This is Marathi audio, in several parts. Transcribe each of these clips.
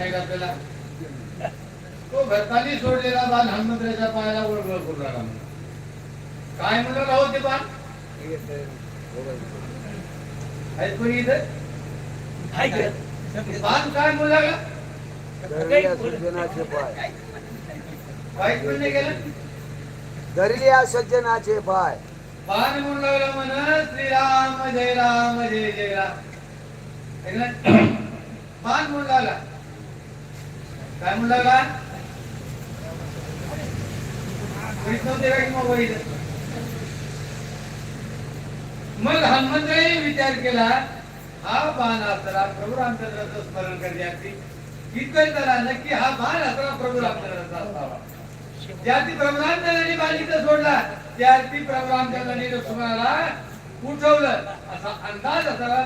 नाही आपल्याला तो भरतानी सोडलेला बाण हनुमंतराच्या पायाला वळवळ करू लागला म्हणून. काय म्हणलं राहू ते बाण आहेत कोणी इथं? बाण काय म्हणू लागला पण नाही गेलं धरल्या सज्जनाचे पाय. बाण म्हणू लागला म्हण श्रीराम जय राम जय जय राम? बाण म्हणू लागला. काय म्हणला लागला नव्हते का मोबाईल? मग हनुमंतही विचार केला हा बाण असताना प्रभू रामचंद्राचं स्मरण करण्यासाठी इतकं त्याला नक्की हा बाण असताना प्रभू रामचंद्राचा असावा. ज्याती प्रभू रामचंद्राने बाण इथं सोडला. त्याती प्रभू रामचंद्राने लक्ष्मणाला उठवलं. असा अंदाज असावा.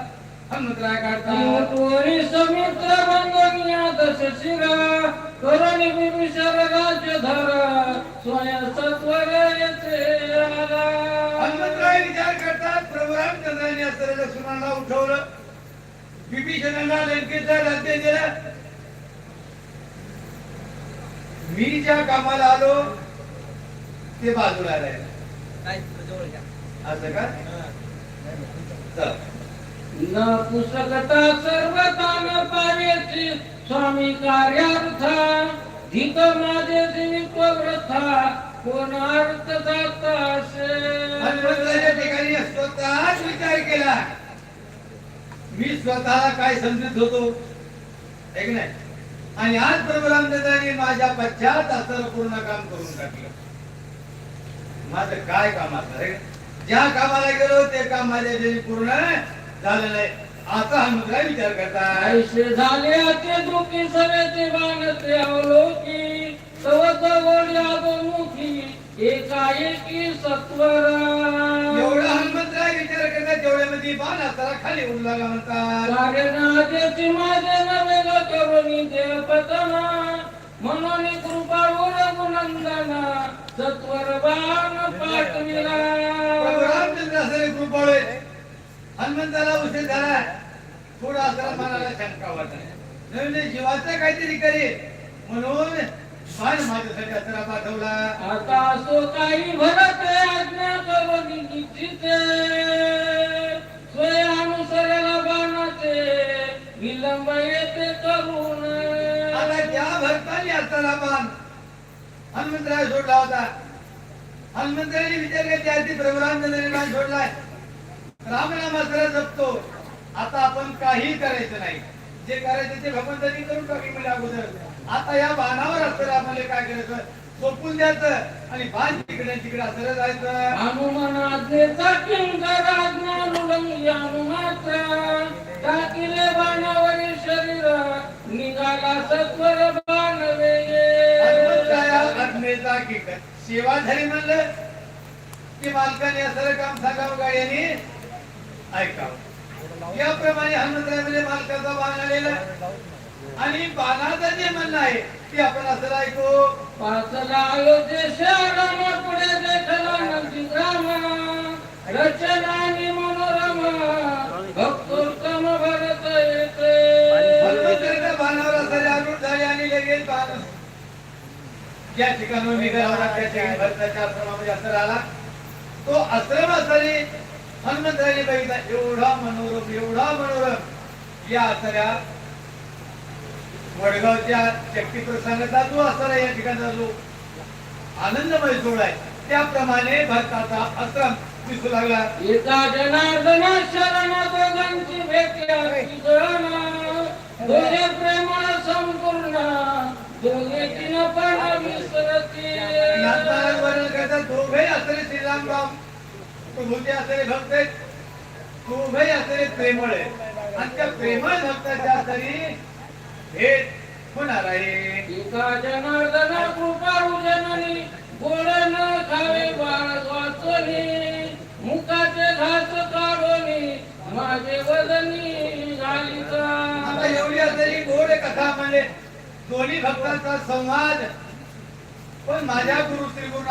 हनुमंतराय काढतात त्वरी समुद्र बंधनिया दश शिरा करुणी राज्य धरा सोया सत्वर येते आला हनुमंतराय विचार करतात प्रभू रामचंद्राने असताना लक्ष्मणाला उठवलं. विभीषणाला लंकेचं राज्य दिलं. मी ज्या कामाला आलो ते बाजूला राहिलं. असं का? चल. न पुस्तकता सर्वता न पावेची स्वामी कार्यार्थ. धित माझे दिनित्व व्रथा कोण अर्थ जाता हनुमंतराच्या ठिकाणी स्वतःच विचार केला. मी स्वतः काय समजत होतो? ऐक नाही. आणि आज प्रभू माझ्या पश्चात असं पूर्ण काम करून टाकलं. माझं काय काम असणार ज्या कामाला गेलो ते काम माझ्या पूर्ण झालं नाही आता हनुमंतराय विचार करतात ऐसे झाले ते दुखी सगळ्याचे बाणते अवलोकी. तव जवळ यादमुखी एकाएकी सत्वर एवढा हनुमंतराय विचार करतात तेवढ्यामध्ये बाण असताना खाली उडलागा म्हणतात. कार्यनादेची माझे नवे करुणी देवपतना. म्हणून कृपाळू रघुनंदना सत्वर बाण प्रभू पाठविला रामचंद्र असं कृपाळू आहे. हनुमंताला उशीर झाला. थोडा असला मनाला शंका वाटत नवीन जीवाचं काहीतरी करे म्हणून माझ्यासाठी पाठवला. आता असो काही भरत आज्ञा करुणी निश्चिते स्वयानुसरेला बाणाचे विलंब येते करून. आता त्या भक्तांनी असताना बाण हनुमंतराय सोडला होता. हनुमंतराने विचार केला त्याची प्रभू रामचंद्राने बाण सोडलाय. रामनाम असरा जपतो. आता आपण काही करायचं नाही. जे करायचं ते भगवंतानी करून टाकली म्हणजे अगोदर. आता या बाणावर असतं आम्हाला काय करायचं? सोपून द्यायचं आणि बाण तिकडे तिकडे असं जायचं. हनुमान आज्ञेचा किंकर आज्ञा उल्लंघी हनुमात्र. टाकिले बाणावरील शरीर निघाला सत्वर बाण आज्ञेचा सेवा झाली म्हणलं की मालकाने असं काम सांगावं गाड्याने. ऐकावं याप्रमाणे हनुमंतराय म्हणजे मालकाचा बाण आलेला आणि बाणाचं जे म्हणणं आहे ते आपण असं ऐकू. पाचला अयोध्ये शहराला पुढे देखला नंदी ग्राम रचना आणि मनोरम भक्तोत्तम भरत येते. हनुमंतराच्या बाणावर असं जागृत झाले आणि लगेच बाण. ज्या ठिकाणी निघाला होता त्या ठिकाणी भरताच्या आश्रमामध्ये असर आला तो आश्रम असरी हनुमंतराने बघितला एवढा मनोरम एवढा मनोरम. या आसऱ्या वडगावच्या शक्ती प्रसंगाचा जो असर या ठिकाणचा जो आनंदमय सोहळा आहे. त्याप्रमाणे भरताचा आश्रम दिसू लागला. एका जनार्दना शरण दोघांची भेट दोघे संपूर्ण दोघे तीन पण विसरती नाथनारायण वर्णन करतात दोघे असले श्रीरामराव. प्रभूचे असले भक्त आहेत दोघे असले प्रेमळ आहेत आणि त्या प्रेमळ भक्ताच्या तरी भेट होणार आहे. एका जनार्दना कृपाळू जननी गोड न खावे बाळ वाचनी मुखाचे घास काढोनी माझे वदनी घालिता आता एवढी असलेली गोड कथा म्हणजे दोन्ही भक्तांचा संवाद. पण माझ्या गुरु श्री गुरु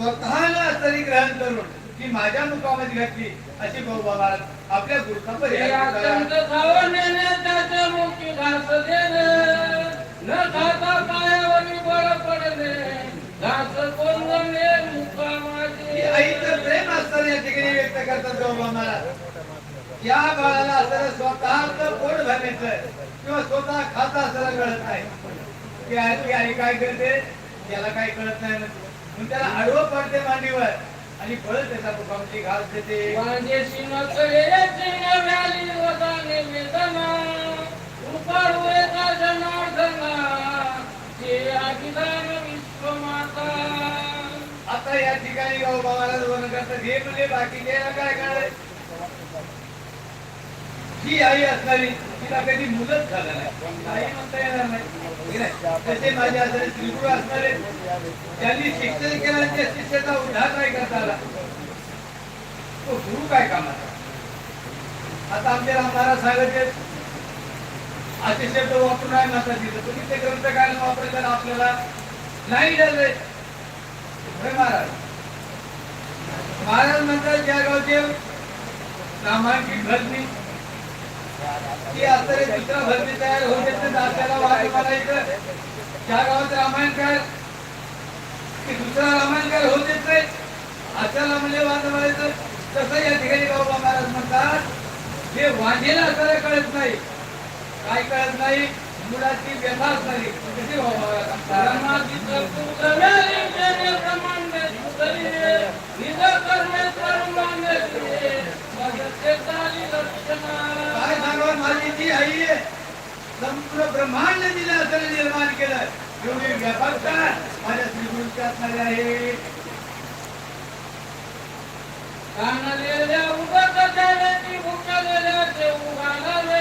स्वतःला असरी ग्रहण करून ती माझ्या मुखामध्ये घातली अशी बाबा महाराज आपल्या आईचं प्रेम असताना या ठिकाणी व्यक्त करतात बाबा या बाळाला असं स्वतःच पोट भरण्याचं किंवा स्वतः खाता असं कळत नाही. आई ती आई काय करते? त्याला काही कळत नाही म्हणून त्याला आडवं पडते मांडीवर आणि पळत त्याचा घास देते. वदाने वेदना जनार्दना ते अभिधान विश्वमाता. आता या ठिकाणी गाव बाबाला वर्णन करतात. हे म्हणजे बाकीचे काय कळलं? ही आई असणारी तिला कधी मुलंच झालं नाही. आई म्हणता येणार नाही. तसे माझे असणारे त्रिपुर असणारे त्यांनी शिक्षण केलं त्या शिष्याचा उद्धार नाही करता आला तो गुरु काय कामाचा? आता आमचे राम महाराज सांगते असे शब्द वापरून आहे माता दिलं तुम्ही ते ग्रंथ काय वापरले आपल्याला नाही झालंय महाराज महाराज म्हणतात ज्या गावचे नामांकित भरती ती दुसरा भरती तयार आपल्याला गावात रामायणकार की दुसरा रामायणकार होऊ देत नाही. अशाला म्हणजे तसं या ठिकाणी बाबा महाराज म्हणतात हे वाजेला कळत नाही. काय कळत नाही? मुलाची व्यथा असणारी. कशी हो महाराज सांगतात परमातीचं पुत्र व्याली जने ब्रह्मांड सुधरिले निज कर्मे परमांड दिले मदते चाली काय लक्षणा सांगावं माझी जी आई आहे संपूर्ण ब्रह्मांड दिलं असं निर्माण केलं एवढी माझ्या आहे. जाण्याची ते उगालावे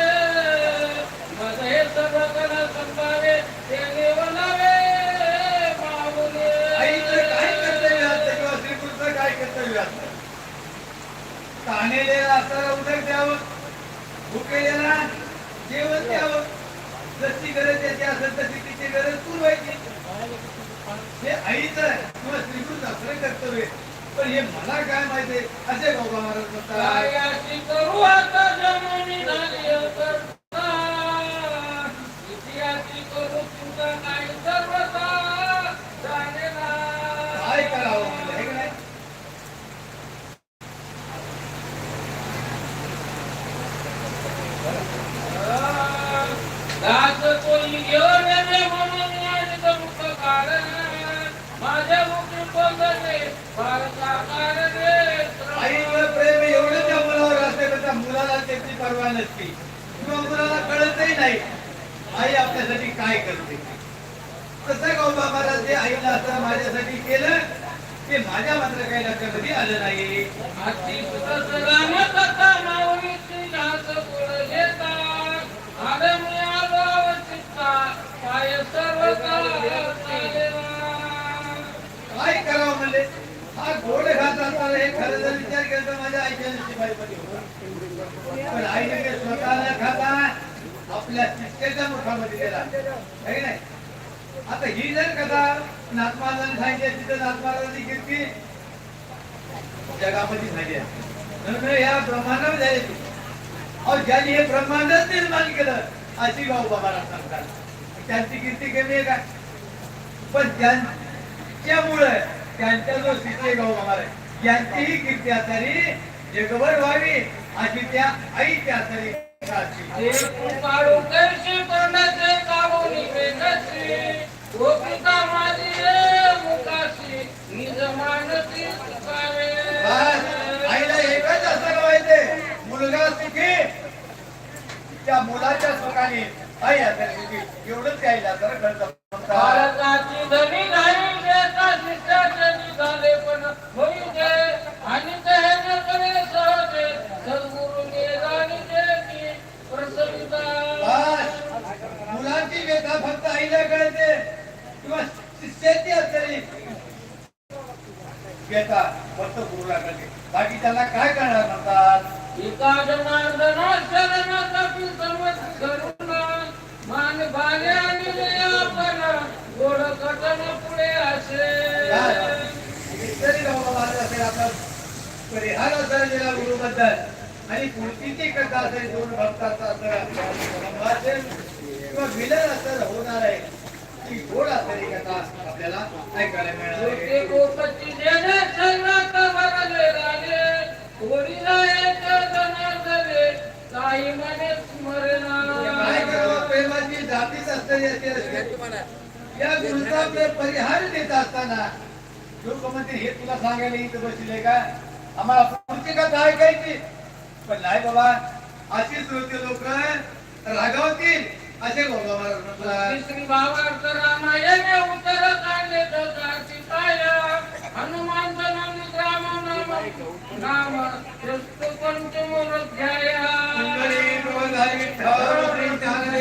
हे सर्व कण ते देवलावे माऊले काय कर्तव्य असतं किंवा श्रीगुरूचं काय कर्तव्य असतं. कानेलेला असताना उदक द्यावं भुकेलेला जेवण द्यावं. जशी गरज त्याची असेल तशी गरज पुरवायची हे आईचं किंवा श्रीकृष्ण असं कर्तव्य पण हे मला काय माहितीये असे बाबा महाराज म्हणतात कायाची करू आता जमिनी माझ्या आईचं प्रेम एवढं त्या मुलावर असते पण त्या मुलाला त्याची परवा नसते. किंवा मुलाला कळतही नाही आई आपल्यासाठी काय करते? तसं गौबा बाबाला जे आईला असं माझ्यासाठी केलं ते माझ्या मात्र काही लक्षामध्ये आलं नाही. हे खरं जर विचार केला तर माझ्या आईच्या नशिबाईमध्ये होता. पण आईने ते स्वतः न खाता आपल्या मुखामध्ये नाही? आता ही जर कथा नाथमालाने सांगितली तिथं नाथमालाची कीर्ती जगामध्ये झाली आहे. म्हणून या ब्रह्मांडामध्ये झाली ती. अहो ज्यांनी हे ब्रह्मांडच निर्माण केलं अशी गाव बाबाला सांगतात. त्यांची कीर्ती कमी आहे का? पण त्यांच्यामुळे त्यांच्या जो शिष्य गाव आहे यांचीही कीर्त्या तरी जगभर व्हावी अशी त्या आई त्या असावी काढू कैशी तोंडाचे काढून वेगशी गोपिका माझी रे मुकाशी निज मानसी चुकावे बस, आईला एकच असं माहितीये मुलगा सुखी त्या मुलाच्या सुखाने आई असेल सुखी एवढंच आईला तर कळतं म्हणतात. भारताची धनी नाही देता शिष्याचे निघाले पण होई दे आणि ते नकळे सहजे सद्गुरु निगानीचे की प्रसविता बस, मुलांची व्यथा फक्त आईला कळते किंवा शिष्याची असलेली व्यथा फक्त गुरुला कळते बाकी त्याला काय करणार म्हणतात एका जनार्दना शरणासाठी सर्वच करुण मान भाले आणि आपण गोड कटन पुढे असे तरी बाबा माझं असेल आपलं परिहार असेल गेला गुरुबद्दल आणि पुढची कथा असेल दोन भक्ताचा असेल संभाषण किंवा विलन असेल होणार आहे. ती गोड असेल ही कथा आपल्याला ऐकायला मिळणार प्रेमाची जातीच असते या गुरुचा परिहार देत असताना लोक म्हणते हे तुला सांगायला इथं बसले का? आम्हाला पुढची कथा ऐकायची. पण नाही बाबा अशीच होते लोक रागावतील. असे म्हटलं भावार्थ रामायणे हनुमान नाम राम नाम पंचमोध्याय विठ्ठल